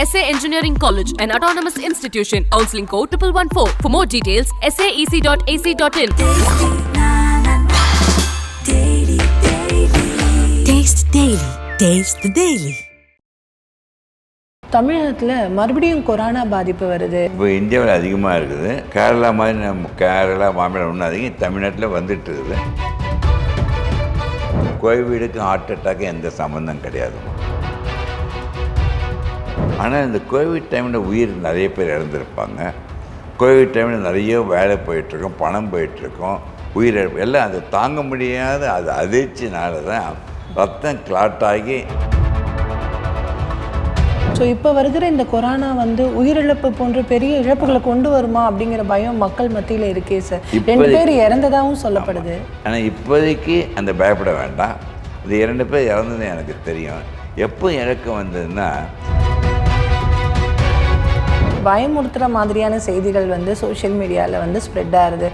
SA Engineering College, an autonomous institution. Counseling code 1114. For more details, saec.ac.in. Taste Daily. Taste the Daily. தமிழகத்தில் மறுபடியும் corona பாதிப்பு வருது இப்போ இந்தியாவில் அதிகமாக இருக்குது கேரளா மாதிரி நம்ம கேரளா மாநிலம் ஒன்றும் அதிகம் தமிழ்நாட்டில் வந்துட்டு இருக்குது கோவிடுக்கும் ஹார்ட் அட்டாக்கும் எந்த சம்மந்தம் கிடையாது ஆனால் இந்த கோவிட் டைமில் உயிர் நிறைய பேர் இறந்துருப்பாங்க. கோவிட் டைமில் நிறைய வேலை போயிட்டுருக்கோம் பணம் போயிட்டுருக்கோம் உயிர் எல்லாம் அதை தாங்க முடியாத அது அதிர்ச்சினால தான் ரத்தம் கிளாட் ஆகி ஸோ இப்போ வருகிற இந்த கொரோனா வந்து உயிரிழப்பு போன்ற பெரிய இழப்புகளை கொண்டு வருமா அப்படிங்கிற பயம் மக்கள் மத்தியில் இருக்கே சார். ரெண்டு பேர் இறந்ததாகவும் சொல்லப்படுது. ஆனால் இப்போதைக்கு அந்த பயப்பட வேண்டாம். இது இரண்டு பேர் இறந்தது எனக்கு தெரியும். எப்போ இறக்க வந்ததுன்னா பயமுறுத்துற மாதிரியான செய்திகள் வந்து சோஷியல் மீடியாவில் வந்து ஸ்ப்ரெட் ஆகுது.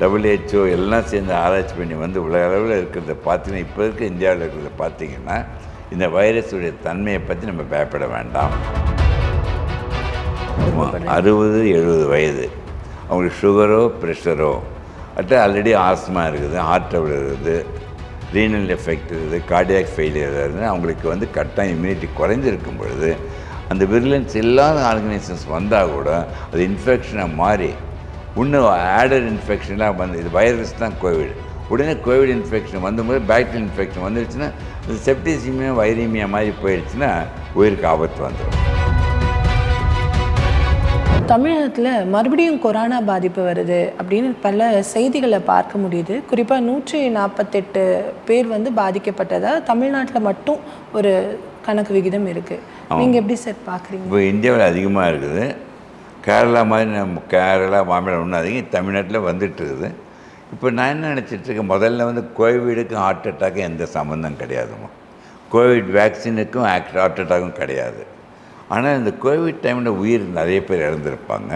டபிள்யூஹெச்ஓ எல்லாம் சேர்ந்து ஆராய்ச்சி பண்ணி வந்து உலக அளவில் இருக்கிறத பார்த்தீங்கன்னா இப்போ இருக்க இந்தியாவில் இருக்கிறத பார்த்தீங்கன்னா இந்த வைரஸுடைய தன்மையை பற்றி நம்ம பயப்பட வேண்டாம். அறுபது எழுபது வயது. அவங்களுக்கு சுகரோ ப்ரெஷரோ அட்ட ஆல்ரெடி ஆஸ்மா இருக்குது ஹார்ட் ட்ரபிள் இருக்குது ரீனல் எஃபெக்ட் இருக்குது கார்டியாக் ஃபெயிலியர் இருக்குது. அவங்களுக்கு வந்து கட்டாயம் இம்யூனிட்டி குறைஞ்சிருக்கும் பொழுது அந்த விரிலன்ஸ் இல்லாத ஆர்கனைசேஷன்ஸ் வந்தால் கூட அது இன்ஃபெக்ஷனாக மாறி இன்னும் ஆடட் இன்ஃபெக்ஷன்லாம் வந்து இது வைரஸ் தான் கோவிட் உடனே கோவிட் இன்ஃபெக்ஷன் வந்தபோது பேக்டீரியல் இன்ஃபெக்ஷன் வந்துருச்சுன்னா இந்த செப்டிசிமியா வைரீமியா மாதிரி போயிடுச்சுன்னா உயிருக்கு ஆபத்து வந்துடும் தமிழகத்தில் மறுபடியும் கொரோனா பாதிப்பு வருது அப்படின்னு பல செய்திகளை பார்க்க முடியுது. குறிப்பாக நூற்றி நாற்பத்தெட்டு பேர் வந்து பாதிக்கப்பட்டதாக தமிழ்நாட்டில் மட்டும் ஒரு கணக்கு விகிதம் இருக்குது நீங்கள் எப்படி சார் பார்க்குறீங்க இப்போ இந்தியாவில் அதிகமாக இருக்குது. கேரளா மாதிரி நம்ம கேரளா மாநிலம் ஒன்றும் அதிகம் தமிழ்நாட்டில் வந்துட்டு இருக்குது. இப்போ நான் என்ன நினச்சிட்டு இருக்கேன்? முதல்ல வந்து கோவிடுக்கும் ஹார்ட் அட்டாக்கும் எந்த சம்மந்தம் கிடையாதுமா கோவிட் வேக்சினுக்கும் ஹார்ட் அட்டாக்கும் கிடையாது. ஆனால் இந்த கோவிட் டைமில் உயிர் நிறைய பேர் இறந்துருப்பாங்க.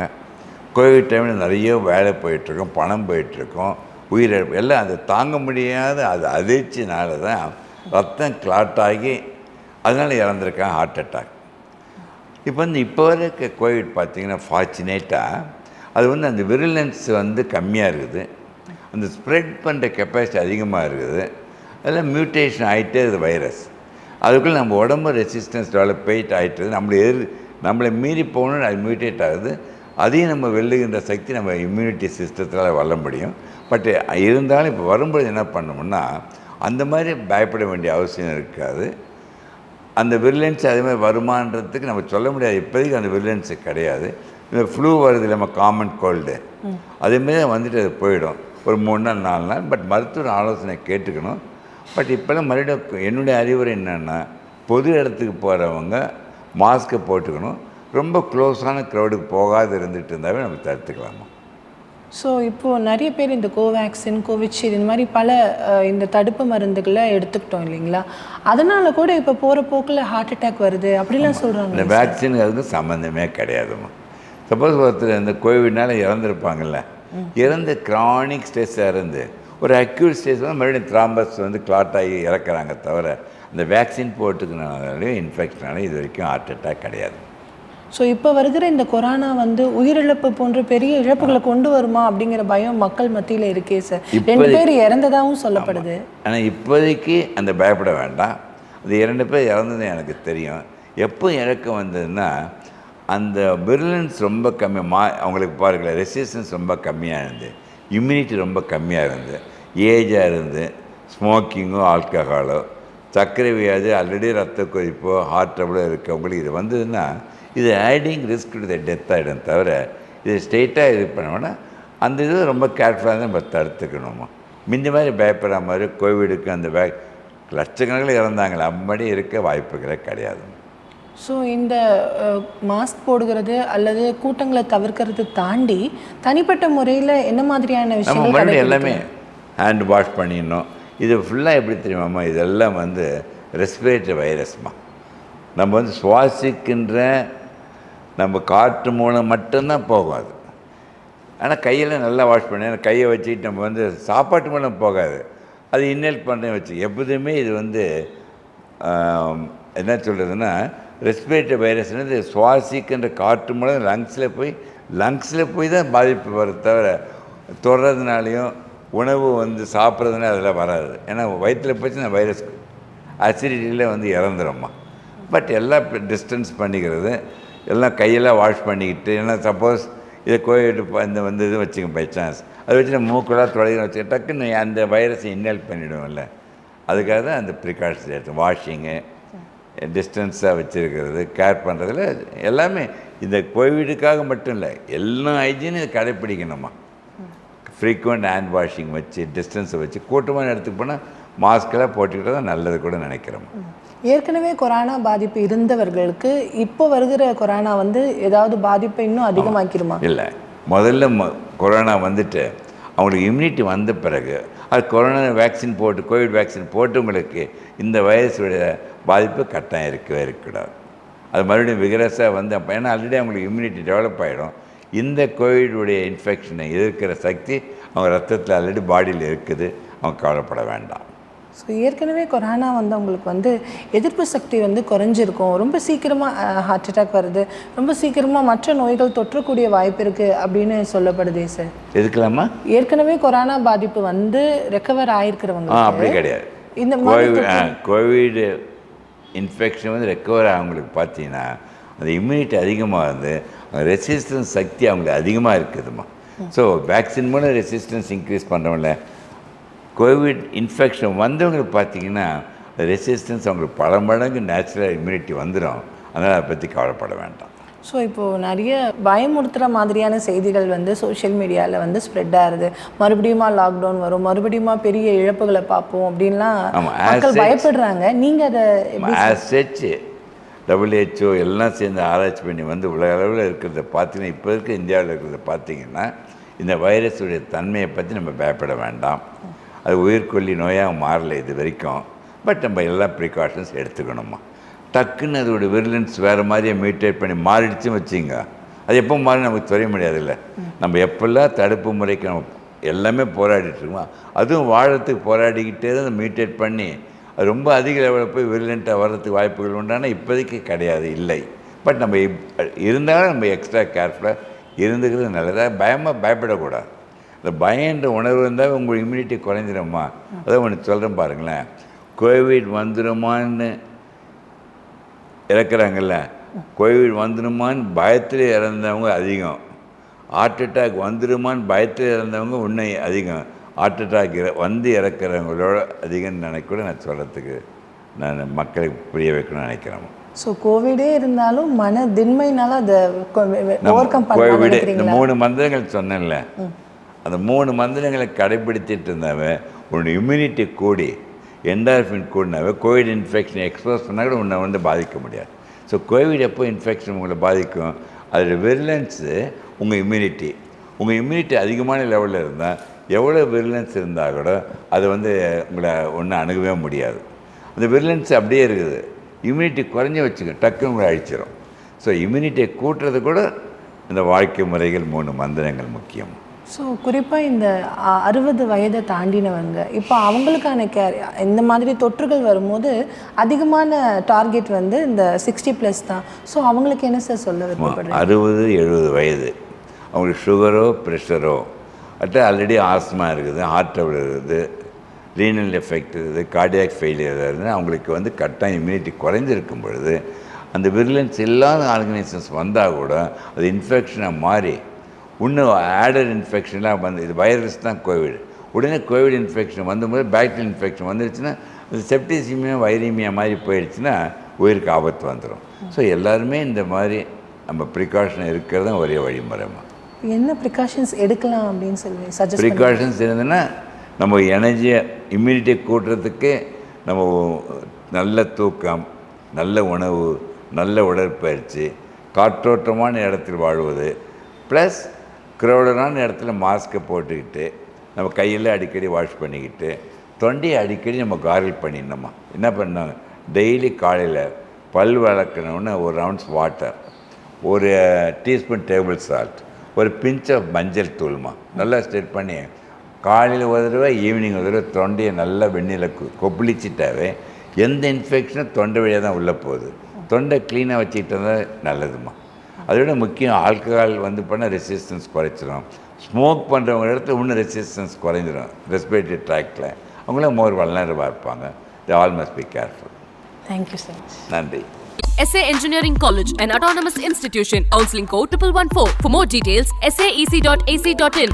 கோவிட் டைமில் நிறைய வேலை போயிட்டுருக்கோம் பணம் போயிட்டுருக்கோம் உயிர் எல்லாம் அதை தாங்க முடியாத அது அதிர்ச்சினால தான் ரத்தம் கிளாட் ஆகி அதனால் இறந்துருக்கான் ஹார்ட் அட்டாக் இப்போ வந்து இப்போ இருக்க கோவிட் பார்த்தீங்கன்னா ஃபார்ச்சுனேட்டாக அது வந்து அந்த விரிலன்ஸ் வந்து கம்மியாக இருக்குது. அந்த ஸ்ப்ரெட் பண்ணுற கெப்பாசிட்டி அதிகமாக இருக்குது. அதெல்லாம் மியூட்டேஷன் ஆகிட்டே இருக்குது வைரஸ் அதுக்குள்ளே நம்ம உடம்பு ரெசிஸ்டன்ஸ் டெவலப் போயிட்டு ஆகிட்டு நம்மளை எதிர் நம்மளை மீறி போகணும்னு அது மியூட்டேட் ஆகுது. அதையும் நம்ம வெல்லுகின்ற சக்தி நம்ம இம்யூனிட்டி சிஸ்டத்தால் வளர முடியும். பட் இருந்தாலும் இப்போ வரும்போது என்ன பண்ணோம்னா அந்த மாதிரி பயப்பட வேண்டிய அவசியம் இருக்காது. அந்த வில்லன்ஸ் அதே மாதிரி வருமானன்றதுக்கு நம்ம சொல்ல முடியாது. இப்போதைக்கு அந்த வில்லன்ஸு கிடையாது. இந்த ஃப்ளூ வருது நம்ம காமன் கோல்டு அதேமாதிரி வந்துட்டு அது போயிடும். ஒரு மூணு நாள் நாலு நாள் பட் மருத்துவர் ஆலோசனை கேட்டுக்கணும். பட் இப்போல்லாம் மறுபடியும் என்னுடைய அறிவுரை என்னென்னா பொது இடத்துக்கு போகிறவங்க மாஸ்க்கை போட்டுக்கணும். ரொம்ப க்ளோஸான க்ரௌடுக்கு போகாது இருந்துகிட்டு இருந்தாவே நம்ம தடுத்துக்கலாமா? ஸோ இப்போது நிறைய பேர் இந்த கோவேக்சின் கோவிஷீல்டு இந்த மாதிரி பல இந்த தடுப்பு மருந்துகளை எடுத்துக்கிட்டோம் இல்லைங்களா? அதனால கூட இப்போ போகிற போக்கில் ஹார்ட் அட்டாக் வருது. அப்படிலாம் இந்த சொல்கிறாங்க வேக்சின் அதுக்கு சம்மந்தமே கிடையாதுமா சப்போஸ் ஒருத்தர் இந்த கோவிட்னால இறந்துருப்பாங்கல்ல. இறந்து கிரானிக் ஸ்டேஜாக இருந்து ஒரு அக்யூட் ஸ்டேஜ் வந்து மறுபடியும் த்ராம்பஸ் வந்து கிளாட் ஆகி இறக்குறாங்க தவிர இந்த வேக்சின் போட்டுக்கிறனாலையும் இன்ஃபெக்ஷனாலும் இது வரைக்கும் ஹார்ட் அட்டாக் கிடையாது. ஸோ இப்போ வருகிற இந்த கொரோனா வந்து உயிரிழப்பு போன்ற பெரிய இழப்புகளை கொண்டு வருமா அப்படிங்கிற பயம் மக்கள் மத்தியில் இருக்கே சார் ரெண்டு பேர் இறந்ததாகவும் சொல்லப்படுது. ஆனால் இப்போதைக்கு அந்த பயப்பட வேண்டாம். அது இரண்டு பேர் இறந்தது எனக்கு தெரியும். எப்போ இறக்க வந்ததுன்னா அந்த விரிலன்ஸ் ரொம்ப கம்மி மா அவங்களுக்கு பாருங்களேன் ரெசிஸ்டன்ஸ் ரொம்ப கம்மியாக இருந்து இம்யூனிட்டி ரொம்ப கம்மியாக இருந்து ஏஜாக இருந்து ஸ்மோக்கிங்கோ ஆல்கஹாலோ சர்க்கரை வியாதி ஆல்ரெடி ரத்த கொதிப்போ ஹார்ட் ட்ரபிளோ இருக்கவங்களுக்கு இது வந்ததுன்னா இது adding risk to the death ஆகிடும் தவிர இது ஸ்ட்ரெயிட்டாக இது பண்ணோம்னா அந்த இது ரொம்ப கேர்ஃபுல்லாக தான் நம்ம தடுத்துக்கணுமா? முந்தி மாதிரி பயப்படுற மாதிரி கோவிடுக்கு அந்த வே லட்சக்கணக்கில் இறந்தாங்களே அம்மடி இருக்க வாய்ப்புகளே கிடையாது. ஸோ இந்த மாஸ்க் போடுகிறது அல்லது கூட்டங்களை தவிர்க்கிறது தாண்டி தனிப்பட்ட முறையில் என்ன மாதிரியான மறுபடியும் எல்லாமே? ஹேண்ட் வாஷ் பண்ணிடணும். இது ஃபுல்லாக எப்படி தெரியுமாம்மா? இதெல்லாம் வந்து ரெஸ்பிரேட்டரி வைரஸ்மா நம்ம வந்து சுவாசிக்கின்ற நம்ம காற்று மூலம் மட்டும்தான் போகாது. ஆனால் கையில் நல்லா வாஷ் பண்ணி கையை வச்சுக்கிட்டு நம்ம வந்து சாப்பாட்டு மூலம் போகாது. அது இன்னல் பண்ண வச்சு எப்போதுமே இது வந்து என்ன சொல்கிறதுன்னா ரெஸ்பிரேட்டரி வைரஸ்னது சுவாசிக்கின்ற காற்று மூலம் லங்ஸில் போய் லங்ஸில் போய் தான் பாதிப்பு வரும் தவிர தொடுறதுனாலையும் உணவு வந்து சாப்பிட்றதுனால அதில் வராது. ஏன்னா வயிற்றில் போச்சுன்னா வைரஸ் அசிடிட்டியில் வந்து இறந்துடும்மா பட் எல்லாம் டிஸ்டன்ஸ் பண்ணிக்கிறது. எல்லாம் கையெல்லாம் வாஷ் பண்ணிக்கிட்டு ஏன்னா சப்போஸ் இதை கோவிட் இந்த வந்து இது வச்சுங்க பை சான்ஸ் அதை வச்சு நம்ம மூக்கெல்லாம் தொலைகிற வச்சு டக்குன்னு அந்த வைரஸை இன்னல் பண்ணிவிடுவோம்ல அதுக்காக தான் அந்த ப்ரிகாஷன்ஸ் எடுத்து வாஷிங்கு டிஸ்டன்ஸாக வச்சுருக்கிறது கேர் பண்ணுறதுல எல்லாமே. இந்த கோவிடுக்காக மட்டும் இல்லை எல்லா ஹைஜீனும் இதை கடைப்பிடிக்கணுமா? ஃப்ரீக்குவெண்ட் ஹேண்ட் வாஷிங் வச்சு டிஸ்டன்ஸை வச்சு கூட்டமான இடத்துக்கு போனால் மாஸ்க்கெல்லாம் போட்டுக்கிட்டு தான் நல்லது கூட நினைக்கிறோம் ஏற்கனவே கொரோனா பாதிப்பு இருந்தவர்களுக்கு இப்போ வருகிற கொரோனா வந்து ஏதாவது பாதிப்பை இன்னும் அதிகமாக்கிருமா இல்லை. முதல்ல ம கொரோனா வந்துட்டு அவங்களுக்கு இம்யூனிட்டி வந்த பிறகு அது கொரோனா வேக்சின் போட்டு கோவிட் வேக்சின் போட்டவங்களுக்கு இந்த வைரஸுடைய பாதிப்பு கட்டாயம் இருக்கவே இருக்கக்கூடாது. அது மறுபடியும் விகரஸாக வந்து அப்போ ஏன்னா ஆல்ரெடி அவங்களுக்கு இம்யூனிட்டி டெவலப் ஆகிடும் இந்த கோவிடுடைய இன்ஃபெக்ஷனை எதிர்க்கிற சக்தி அவங்க ரத்தத்தில் ஆல்ரெடி பாடியில் இருக்குது. அவங்க கவலைப்பட வேண்டாம். ஸோ ஏற்கனவே கொரோனா வந்தவங்களுக்கு வந்து எதிர்ப்பு சக்தி வந்து குறைஞ்சிருக்கும். ரொம்ப சீக்கிரமாக ஹார்ட் அட்டாக் வருது. ரொம்ப சீக்கிரமாக மற்ற நோய்கள் தொற்றக்கூடிய வாய்ப்பு இருக்குது அப்படின்னு சொல்லப்படுதே சார் எதுக்கலாமா ஏற்கனவே கொரோனா பாதிப்பு வந்து ரெக்கவர் ஆ ஆயிருக்கிறவங்க அப்படி கிடையாது. இந்த மாதிரி கோவிட் இன்ஃபெக்ஷன் வந்து ரெக்கவர் அவங்களுக்கு பார்த்தீங்கன்னா அந்த இம்யூனிட்டி அதிகமாக வந்து ரெசிஸ்டன்ஸ் சக்தி அவங்களுக்கு அதிகமாக இருக்குதுமா ஸோ வேக்சின் மூலம் ரெசிஸ்டன்ஸ் இன்க்ரீஸ் பண்ணுறோம்ல கோவிட் இன்ஃபெக்ஷன் வந்தவங்களுக்கு பார்த்தீங்கன்னா ரெசிஸ்டன்ஸ் அவங்களுக்கு பல மடங்கு நேச்சுரல் இம்யூனிட்டி வந்துடும் அதனால் அதை பற்றி கவலைப்பட வேண்டாம். ஸோ இப்போது நிறைய பயமுறுத்துகிற மாதிரியான செய்திகள் வந்து சோஷியல் மீடியாவில் வந்து ஸ்ப்ரெட் ஆகுது. மறுபடியுமா லாக்டவுன் வரும். மறுபடியுமா பெரிய இழப்புகளை பார்ப்போம் அப்படின்லாம் மக்கள் பயப்படுறாங்க. நீங்கள் அதை டபிள்யூஹெச்ஓ எல்லாம் சேர்ந்து ஆராய்ச்சி பண்ணி வந்து உலக அளவில் இருக்கிறத பார்த்தீங்கன்னா இப்போ இருக்க இந்தியாவில் இருக்கிறத பார்த்தீங்கன்னா இந்த வைரஸுடைய தன்மையை பற்றி நம்ம பயப்பட வேண்டாம். அது உயிர்கொல்லி நோயாக மாறல இது வரைக்கும். பட் நம்ம எல்லா ப்ரிகாஷன்ஸ் எடுத்துக்கணுமா? டக்குன்னு அதோட விர்லன்ஸ் வேறு மாதிரியே மியூட்டேட் பண்ணி மாறிடுச்சுன்னு வச்சுங்க. அது எப்போ மாறி நமக்கு தெரிய முடியாதுல்ல. நம்ம எப்பெல்லாம் தடுப்பு முறைக்கு நம்ம எல்லாமே போராடிட்டுருக்கோம் அதுவும் வாழறதுக்கு போராடிக்கிட்டே தான் மியூட்டேட் பண்ணி அது ரொம்ப அதிக லெவலில் போய் விரிலண்ட்டாக வர்றதுக்கு வாய்ப்புகள் உண்டான இப்போதைக்கு கிடையாது இல்லை. பட் நம்ம இருந்தாலும் நம்ம எக்ஸ்ட்ரா கேர்ஃபுல்லாக இருந்துக்கிறது நல்லதாக பயமாக பயப்படக்கூடாது. இந்த பயன்ற உணர்வு இருந்தால் உங்கள் இம்யூனிட்டி குறைஞ்சிரும்மா. அதான் ஒன்று சொல்கிறேன் பாருங்களேன். கோவிட் வந்துருமான்னு இறக்குறாங்கல்ல. கோவிட் வந்துடுமான்னு பயத்தில் இறந்தவங்க அதிகம். ஹார்ட் அட்டாக் வந்துடுமான்னு பயத்தில் இறந்தவங்க உன்னை அதிகம். ஹார்ட் அட்டாக் இற வந்து இறக்குறவங்களோட அதிகம்னு நினைக்க கூட நான் சொல்கிறதுக்கு நான் மக்களுக்கு புரிய வைக்கணும்னு நினைக்கிறேன். ஸோ கோவிடே இருந்தாலும் மன திண்மைனால அதை ஓவர் கம் கோவிட் இந்த மூணு மந்திரங்கள் சொன்னேன்ல. அந்த மூணு மந்திரங்களை கடைபிடிச்சிட்டு இருந்தாவே உன்னோட இம்யூனிட்டி கூடி என்டார்ஃபின் கூடினாவே கோவிட் இன்ஃபெக்ஷன் எக்ஸ்போஸ் பண்ணால் கூட உன்னை வந்து பாதிக்க முடியாது. ஸோ கோவிட் எப்போ இன்ஃபெக்ஷன் உங்களை பாதிக்கும்? அதோட விரிலன்ஸு உங்கள் இம்யூனிட்டி உங்கள் இம்யூனிட்டி அதிகமான லெவலில் இருந்தால் எவ்வளோ விரிலன்ஸ் இருந்தால் கூட அது வந்து உங்களை ஒன்றும் அணுகவே முடியாது. அந்த விரிலன்ஸ் அப்படியே இருக்குது. இம்யூனிட்டி குறைஞ்சி வச்சுக்க டக்குன்னு உங்களை அழிச்சிடும் ஸோ இம்யூனிட்டியை கூட்டுறது கூட இந்த வாழ்க்கை முறைகள் மூணு மந்திரங்கள் முக்கியம். ஸோ குறிப்பாக இந்த அறுபது வயதை தாண்டினவங்க இப்போ அவங்களுக்கான கேர் இந்த மாதிரி தொற்றுகள் வரும்போது அதிகமான டார்கெட் வந்து இந்த சிக்ஸ்டி ப்ளஸ் தான். ஸோ அவங்களுக்கு என்ன சார் சொல்ல விருப்பப்படுறேன் அறுபது எழுபது வயது. அவங்களுக்கு சுகரோ ப்ரெஷரோ அட்ட ஆல்ரெடி ஆஸ்மா இருக்குது ஹார்ட் ட்ரபிள் இருக்குது ரீனல் எஃபெக்ட் இருக்குது கார்டியாக் ஃபெயிலியர் இருக்குது. அவங்களுக்கு வந்து கட்டாயம் இம்யூனிட்டி குறைஞ்சிருக்கும் பொழுது அந்த விரிலன்ஸ் இல்லாத ஆர்கனைசேஷன்ஸ் வந்தால் கூட அது இன்ஃபெக்ஷனாக மாறி இன்னும் ஆடட் இன்ஃபெக்ஷன்லாம் வந்து இது வைரஸ் தான் கோவிட் உடனே கோவிட் இன்ஃபெக்ஷன் வந்தபோது பாக்டீரியல் இன்ஃபெக்ஷன் வந்துருச்சுன்னா செப்டிசிமியா வைரீமியா மாதிரி போயிடுச்சுன்னா உயிருக்கு ஆபத்து வந்துடும் ஸோ எல்லாருமே இந்த மாதிரி நம்ம ப்ரிகாஷன் இருக்கிறது தான் ஒரே வழிமுறைமா என்ன ப்ரிகாஷன்ஸ் எடுக்கலாம் அப்படின்னு சொல்லி சஜஸ்ட் ப்ரிகாஷன்ஸ் இருந்ததுன்னா நம்ம எனர்ஜியை இம்யூனிட்டியை கூட்டுறதுக்கு நம்ம நல்ல தூக்கம் நல்ல உணவு நல்ல உடற்பயிற்சி காற்றோட்டமான இடத்தில் வாழ்வது ப்ளஸ் க்ரௌடடான இடத்துல மாஸ்க்கை போட்டுக்கிட்டு நம்ம கையில் அடிக்கடி வாஷ் பண்ணிக்கிட்டு தொண்டையை அடிக்கடி நம்ம கார்கிள் பண்ணிடணுமா? என்ன பண்ணோம் டெய்லி காலையில் பல் விளக்கணுன்னு ஒரு ரவுண்ட்ஸ் வாட்டர் ஒரு டீஸ்பூன் டேபிள் சால்ட் ஒரு பிஞ்ச் ஆஃப் மஞ்சள் தூள்மா நல்லா ஸ்டெட் பண்ணி காலையில் ஒரு தடவை ஈவினிங் ஒரு தடவை தொண்டையை நல்லா வெந்நில கொப்பளிச்சிட்டாவே எந்த இன்ஃபெக்ஷனும் தொண்டை வழியாக தான் உள்ளே போகுது. தொண்டை க்ளீனாக வச்சுக்கிட்டு இருந்தால் நல்லதுமா? அதோட முக்கியம் ஆல்கஹால் வந்து பண்ணால் ரெசிஸ்டன்ஸ் குறைச்சிரும் ஸ்மோக் பண்ணுறவங்க இடத்துல இன்னும் ரெசிஸ்டன்ஸ் குறைஞ்சிரும் ரெஸ்பிரேட்டரி ட்ராக்டில் அவங்களும் மோர் வல்னரபாக இருப்பாங்க the all must be careful thank you much நன்றி SA Engineering College, an autonomous institution. Counseling code 1114. For more details, saec.ac.in.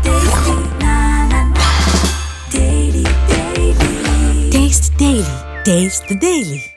Taste Daily. Taste the Daily.